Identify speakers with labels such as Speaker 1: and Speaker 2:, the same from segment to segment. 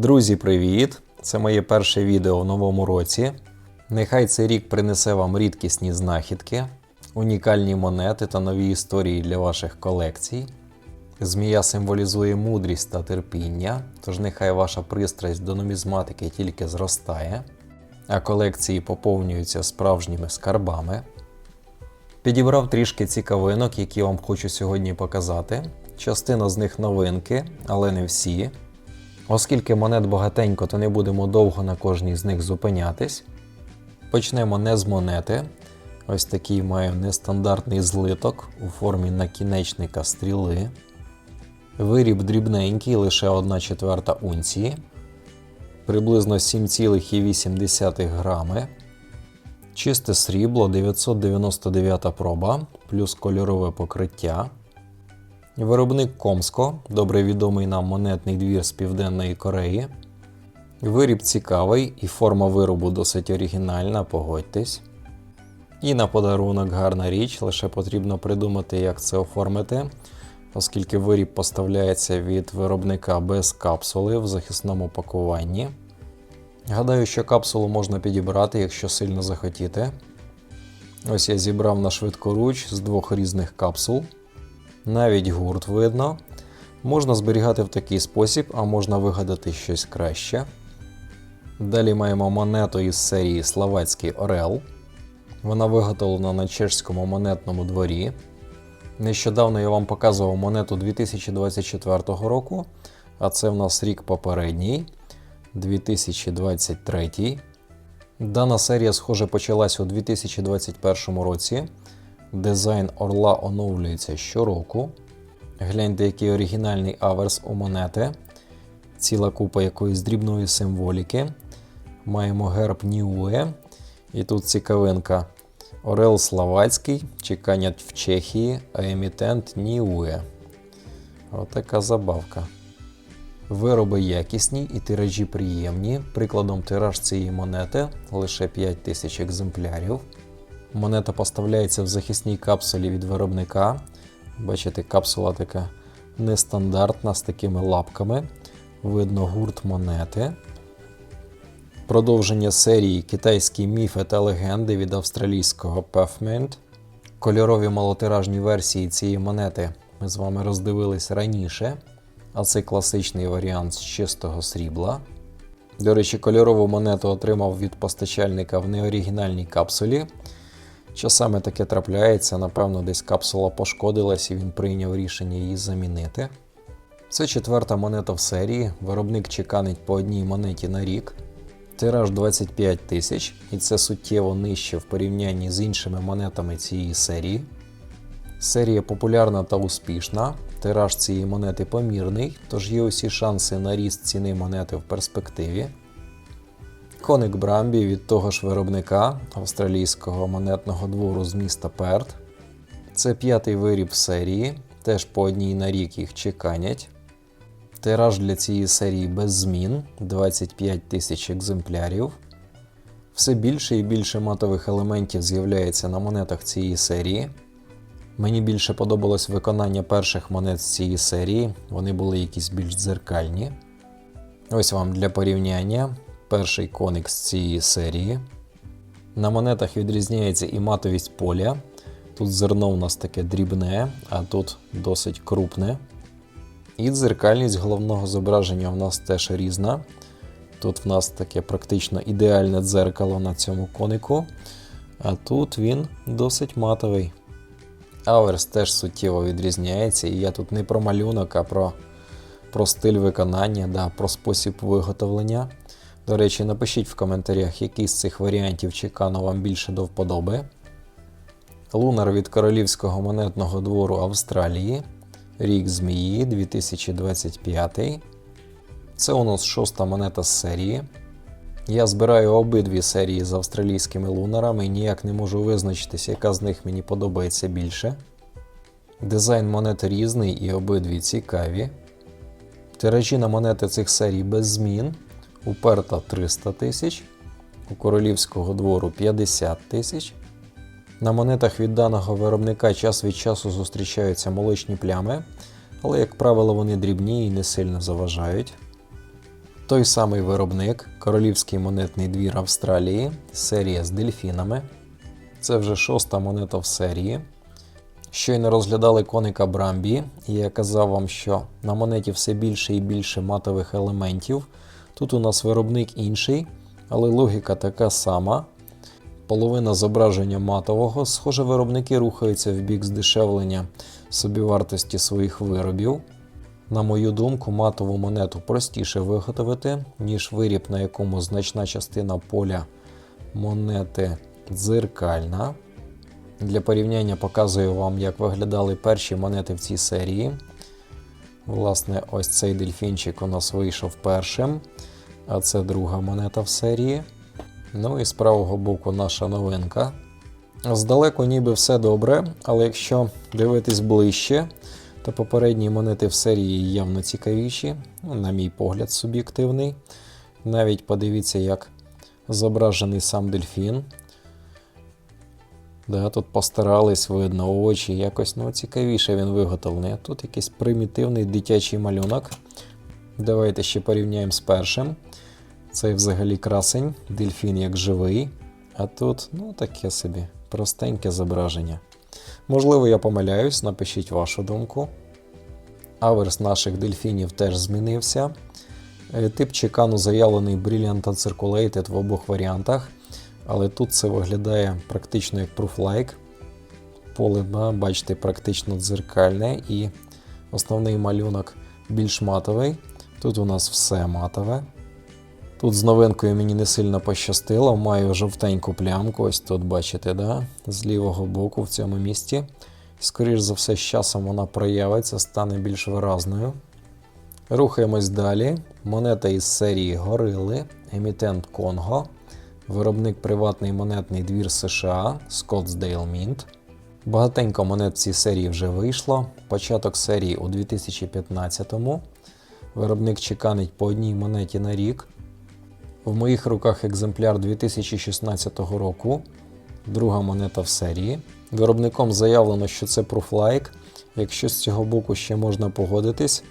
Speaker 1: Друзі, привіт! Це моє перше відео в новому році. Нехай цей рік принесе вам рідкісні знахідки, унікальні монети та нові історії для ваших колекцій. Змія символізує мудрість та терпіння, тож нехай ваша пристрасть до нумізматики тільки зростає, а колекції поповнюються справжніми скарбами. Підібрав трішки цікавинок, які вам хочу сьогодні показати. Частина з них новинки, але не всі. Оскільки монет багатенько, то не будемо довго на кожній з них зупинятись. Почнемо не з монети. Ось такий маю нестандартний злиток у формі накінечника стріли. Виріб дрібненький, лише 1 четверта унції, приблизно 7,8 грами. Чисте срібло 999 проба, плюс кольорове покриття. Виробник Комско, добре відомий нам монетний двір з Південної Кореї. Виріб цікавий і форма виробу досить оригінальна, погодьтесь. І на подарунок гарна річ, лише потрібно придумати, як це оформити, оскільки виріб поставляється від виробника без капсули в захисному пакуванні. Гадаю, що капсулу можна підібрати, якщо сильно захотіти. Ось я зібрав на швидкоруч з двох різних капсул. Навіть гурт видно. Можна зберігати в такий спосіб, а можна вигадати щось краще. Далі маємо монету із серії Словацький Орел. Вона виготовлена на чешському монетному дворі. Нещодавно я вам показував монету 2024 року, а це в нас рік попередній 2023. Дана серія, схоже, почалась у 2021 році. Дизайн орла оновлюється щороку. Гляньте, який оригінальний аверс у монети. Ціла купа якоїсь дрібної символіки. Маємо герб Ніуе. І тут цікавинка. Орел Словацький, чеканять в Чехії, а емітент Ніуе. Отака забавка. Вироби якісні і тиражі приємні. Прикладом тираж цієї монети лише 5000 екземплярів. Монета поставляється в захисній капсулі від виробника. Бачите, капсула така нестандартна з такими лапками. Видно гурт монети. Продовження серії Китайські міфи та легенди від австралійського Puffmint. Кольорові малотиражні версії цієї монети ми з вами роздивились раніше. А це класичний варіант з чистого срібла. До речі, кольорову монету отримав від постачальника в неоригінальній капсулі. Часами таке трапляється, напевно, десь капсула пошкодилась і він прийняв рішення її замінити. Це четверта монета в серії. Виробник чеканить по одній монеті на рік. Тираж 25 тисяч, і це суттєво нижче в порівнянні з іншими монетами цієї серії. Серія популярна та успішна. Тираж цієї монети помірний, тож є усі шанси на ріст ціни монети в перспективі. Коник Брамбі від того ж виробника австралійського монетного двору з міста Перт. Це п'ятий виріб серії, теж по одній на рік їх чеканять. Тираж для цієї серії без змін 25 тисяч екземплярів. Все більше і більше матових елементів з'являється на монетах цієї серії. Мені більше подобалось виконання перших монет з цієї серії, вони були якісь більш дзеркальні. Ось вам для порівняння перший коник з цієї серії. На монетах відрізняється і матовість поля. Тут зерно у нас таке дрібне, а тут досить крупне. І дзеркальність головного зображення у нас теж різна. Тут в нас таке практично ідеальне дзеркало на цьому конику, а тут він досить матовий. Аверс теж суттєво відрізняється, і я тут не про малюнок, а про, про стиль виконання, да, про спосіб виготовлення. До речі, напишіть в коментарях, який з цих варіантів чекано вам більше до вподоби. Лунар від Королівського монетного двору Австралії. Рік Змії 2025. Це у нас шоста монета з серії. Я збираю обидві серії з австралійськими лунарами і ніяк не можу визначитися, яка з них мені подобається більше. Дизайн монети різний і обидві цікаві. Тиражі на монети цих серій без змін. У Перта 300 тисяч, у королівського двору 50 тисяч. На монетах від даного виробника час від часу зустрічаються молочні плями, але, як правило, вони дрібні і не сильно заважають. Той самий виробник, Королівський монетний двір Австралії, серія з дельфінами. Це вже шоста монета в серії. Щойно розглядали коника Брамбі, і я казав вам, що на монеті все більше і більше матових елементів. Тут у нас виробник інший, але логіка така сама. Половина зображення матового. Схоже, виробники рухаються в бік здешевлення собівартості своїх виробів. На мою думку, матову монету простіше виготовити, ніж виріб, на якому значна частина поля монети дзеркальна. Для порівняння показую вам, як виглядали перші монети в цій серії. Власне, ось цей дельфінчик у нас вийшов першим, а це друга монета в серії. Ну і з правого боку наша новинка. Здалеку ніби все добре, але якщо дивитись ближче, то попередні монети в серії явно цікавіші, на мій погляд, суб'єктивний. Навіть подивіться, як зображений сам дельфін. Да, тут постарались, видно, очі, якось ну, цікавіше він виготовлений. Тут якийсь примітивний дитячий малюнок. Давайте ще порівняємо з першим. Цей взагалі красень, дельфін як живий. А тут, ну, таке собі, простеньке зображення. Можливо, я помиляюсь, напишіть вашу думку. Аверс наших дельфінів теж змінився. Е, Тип чекану заявлений Brilliant Uncirculated в обох варіантах, але тут це виглядає практично як Proof-like. Поле, бачите, практично дзеркальне і основний малюнок більш матовий. Тут у нас все матове. Тут з новинкою мені не сильно пощастило, маю жовтеньку плямку, ось тут бачите, да? з лівого боку в цьому місці. Скоріше за все, з часом вона проявиться, стане більш виразною. Рухаємось далі. Монета із серії Горили, емітент Конго, виробник приватний монетний двір США Scottsdale Mint. Багатенько монет в цій серії вже вийшло. Початок серії у 2015-му. Виробник чеканить по одній монеті на рік. В моїх руках екземпляр 2016 року, друга монета в серії. Виробником заявлено, що це Proof-like. Якщо з цього боку ще можна погодитись,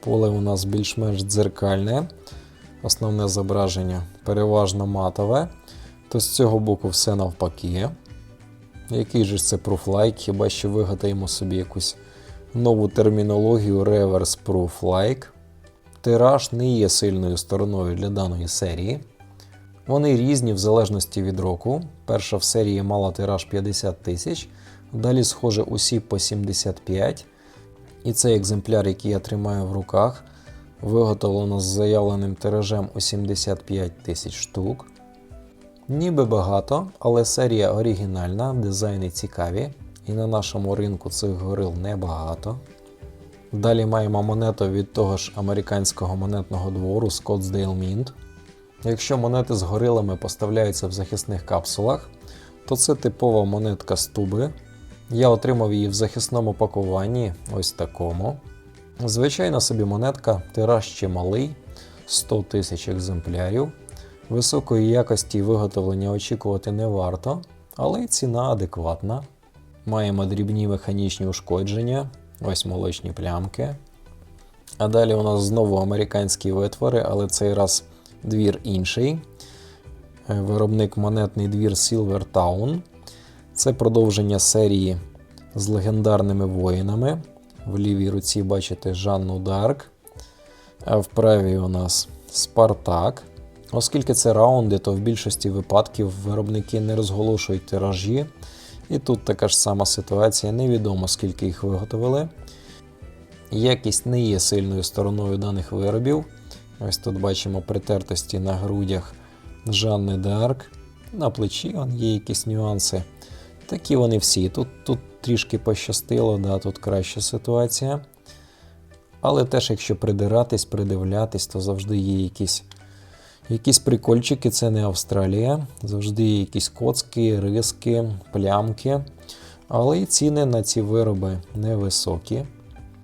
Speaker 1: поле у нас більш-менш дзеркальне, основне зображення переважно матове, то з цього боку все навпаки. Який же це Proof-like? Хіба що вигадаємо собі якусь нову термінологію Reverse Proof-like. Тираж не є сильною стороною для даної серії. Вони різні в залежності від року. Перша в серії мала тираж 50 тисяч, далі, схоже, усі по 75. І цей екземпляр, який я тримаю в руках, виготовлено з заявленим тиражем у 75 тисяч штук. Ніби багато, але серія оригінальна, дизайни цікаві, і на нашому ринку цих горил небагато. Далі маємо монету від того ж американського монетного двору Scottsdale Mint. Якщо монети з горилами поставляються в захисних капсулах, то це типова монетка з туби. Я отримав її в захисному пакуванні, ось такому. Звичайна собі монетка, тираж ще малий, 100 тисяч екземплярів. Високої якості виготовлення очікувати не варто, але ціна адекватна. Маємо дрібні механічні ушкодження, ось молочні плямки. А далі у нас знову американські витвори, але цей раз двір інший. Е, Виробник монетний двір Silver Town. Це продовження серії з легендарними воїнами. В лівій руці бачите Жанну Дарк. А в правій у нас Спартак. Оскільки це раунди, то в більшості випадків виробники не розголошують тиражі. І тут така ж сама ситуація, невідомо скільки їх виготовили. Якість не є сильною стороною даних виробів. Ось тут бачимо притертості на грудях Жанни Дарк. На плечі вон є якісь нюанси. Такі вони всі. Тут, тут трішки пощастило, да, тут краща ситуація. Але теж, якщо придиратись, придивлятись, то завжди є якісь, якісь прикольчики, це не Австралія. Завжди є якісь коцки, риски, плямки. Але і ціни на ці вироби невисокі.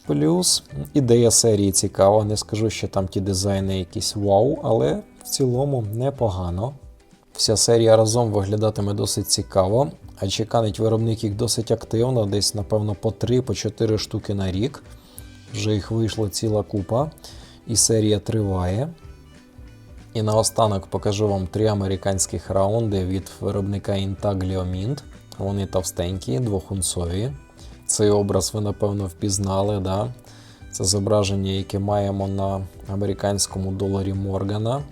Speaker 1: Плюс ідея серії цікава. Не скажу, що там ті дизайни якісь вау, але в цілому непогано. Вся серія разом виглядатиме досить цікаво, а чеканить виробник їх досить активно, десь, напевно, по 3-4 штуки на рік. Вже їх вийшла ціла купа, і серія триває. І наостанок покажу вам три американських раунди від виробника Intaglio Mint. Вони товстенькі, двохунцові. Цей образ ви напевно впізнали. Да? Це зображення, яке маємо на американському доларі Моргана.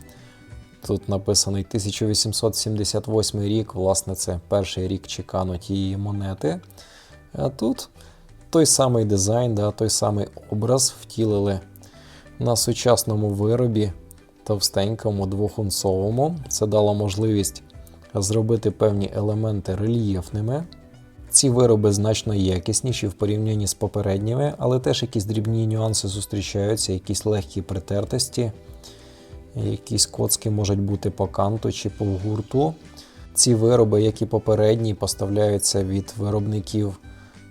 Speaker 1: Тут написаний 1878 рік, власне, це перший рік чекану тієї монети. А тут той самий дизайн, да, той самий образ втілили на сучасному виробі, товстенькому, двохунцовому. Це дало можливість зробити певні елементи рельєфними. Ці вироби значно якісніші в порівнянні з попередніми, але теж якісь дрібні нюанси зустрічаються, якісь легкі притертості, якісь коцки можуть бути по канту чи по гурту. Ці вироби, як і попередні, поставляються від виробників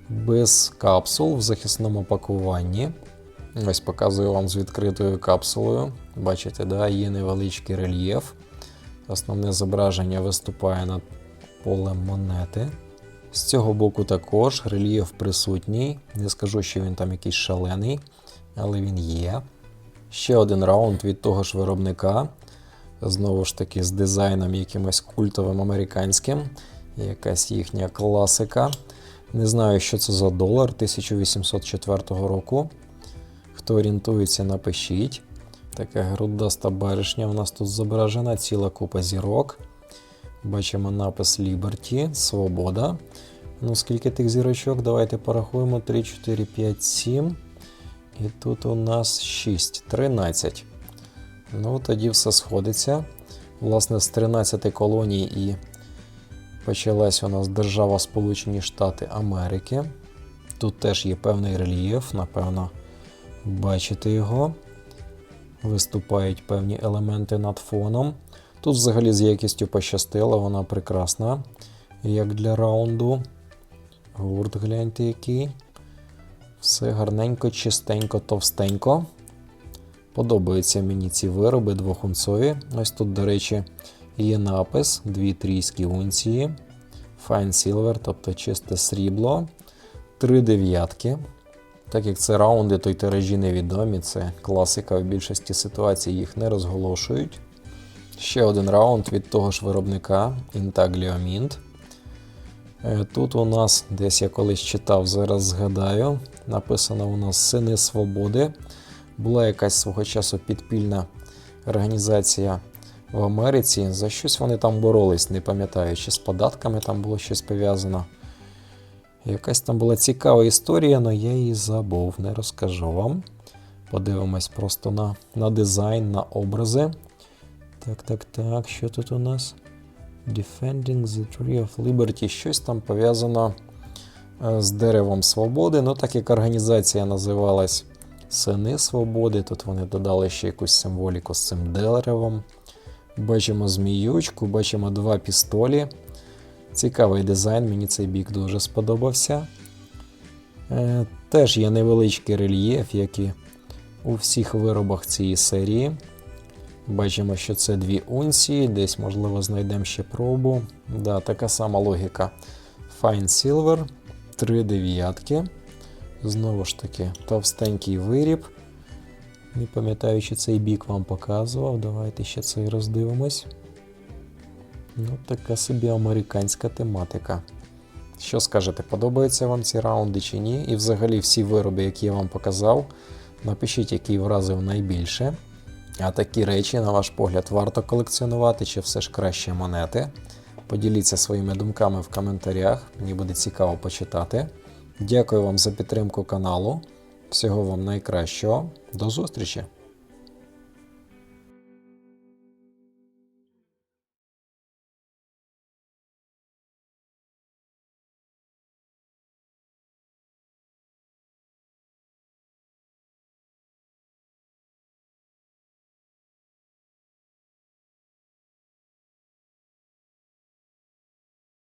Speaker 1: без капсул в захисному пакуванні. Ось показую вам з відкритою капсулою. Бачите, да, є невеличкий рельєф. Основне зображення виступає над полем монети. З цього боку також рельєф присутній. Не скажу, що він там якийсь шалений, але він є. Ще один раунд від того ж виробника. Знову ж таки, з дизайном якимось культовим американським. Якась їхня класика. Не знаю, що це за долар 1804 року. Хто орієнтується, напишіть. Така грудаста баришня у нас тут зображена, ціла купа зірок. Бачимо напис Liberty, Свобода. Ну, скільки тих зірочок? Давайте порахуємо. 3, 4, 5, 7. І тут у нас 6, 13. Ну, тоді все сходиться. Власне, з 13 колоній і почалась у нас держава Сполучені Штати Америки. Тут теж є певний рельєф, напевно, бачите його. Виступають певні елементи над фоном. Тут взагалі з якістю пощастило, вона прекрасна, як для раунду. Гурт гляньте який. Все гарненько, чистенько, товстенько. Подобаються мені ці вироби двохунцові. Ось тут, до речі, є напис: дві трійські унції. Fine Silver, тобто чисте срібло. Три дев'ятки. Так як це раунди, то й тиражі невідомі, це класика в більшості ситуацій їх не розголошують. Ще один раунд від того ж виробника Intaglio Mint. Е, Тут у нас, десь я колись читав, зараз згадаю, написано у нас Сини Свободи. Була якась свого часу підпільна організація в Америці. За щось вони там боролись, не пам'ятаю, чи з податками там було щось пов'язано. Якась там була цікава історія, але я її забув, не розкажу вам. Подивимось просто на, на дизайн, на образи. Так, так, так, що тут у нас? Defending the Tree of Liberty. Щось там пов'язано е, з деревом свободи. Ну, так як організація називалась Сини Свободи, тут вони додали ще якусь символіку з цим деревом. Бачимо зміючку, бачимо два пістолі. Цікавий дизайн, мені цей бік дуже сподобався. Е, Теж є невеличкий рельєф, як і у всіх виробах цієї серії. Бачимо, що це дві унції, десь, можливо, знайдемо ще пробу. Да, Така сама логіка. Fine Silver, 3 дев'ятки. Знову ж таки, товстенький виріб. Не пам'ятаю, чи цей бік вам показував. Давайте ще цей роздивимось. Ну, така собі американська тематика. Що скажете, подобаються вам ці раунди чи ні? І взагалі всі вироби, які я вам показав, напишіть, який вразив найбільше. А такі речі, на ваш погляд, варто колекціонувати чи все ж краще монети. Поділіться своїми думками в коментарях, мені буде цікаво почитати. Дякую вам за підтримку каналу. Всього вам найкращого. До зустрічі!